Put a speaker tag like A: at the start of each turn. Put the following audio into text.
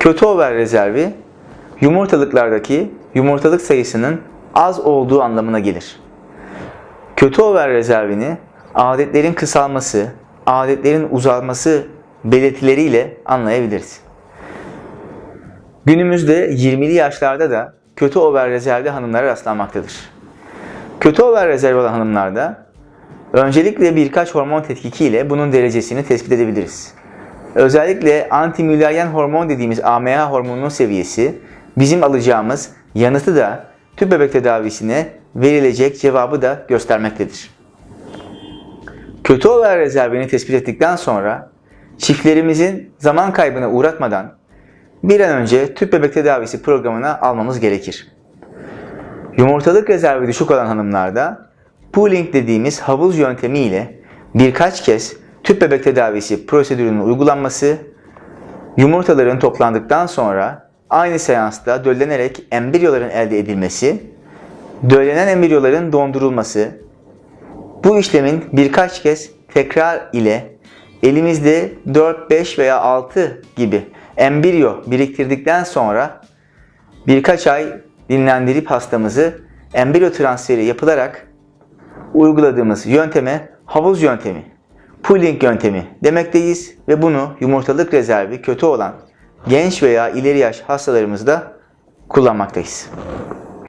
A: Kötü over rezervi yumurtalıklardaki yumurtalık sayısının az olduğu anlamına gelir. Kötü over rezervini adetlerin kısalması, adetlerin uzalması belirtileriyle anlayabiliriz. Günümüzde 20'li yaşlarda da kötü over rezervli hanımlara rastlanmaktadır. Kötü over rezervi olan hanımlarda öncelikle birkaç hormon tetkikiyle bunun derecesini tespit edebiliriz. Özellikle antimülayyen hormon dediğimiz AMH hormonunun seviyesi bizim alacağımız yanıtı da tüp bebek tedavisine verilecek cevabı da göstermektedir. Kötü over rezervini tespit ettikten sonra çiftlerimizin zaman kaybına uğratmadan bir an önce tüp bebek tedavisi programına almamız gerekir. Yumurtalık rezervi düşük olan hanımlarda pooling dediğimiz havuz yöntemi ile birkaç kez tüp bebek tedavisi prosedürünün uygulanması, yumurtaların toplandıktan sonra aynı seansta döllenerek embriyoların elde edilmesi, döllenen embriyoların dondurulması, bu işlemin birkaç kez tekrar ile elimizde 4, 5 veya 6 gibi embriyo biriktirdikten sonra birkaç ay dinlendirip hastamızı embriyo transferi yapılarak uyguladığımız yönteme havuz yöntemi, pooling yöntemi demekteyiz ve bunu yumurtalık rezervi kötü olan genç veya ileri yaş hastalarımızda kullanmaktayız.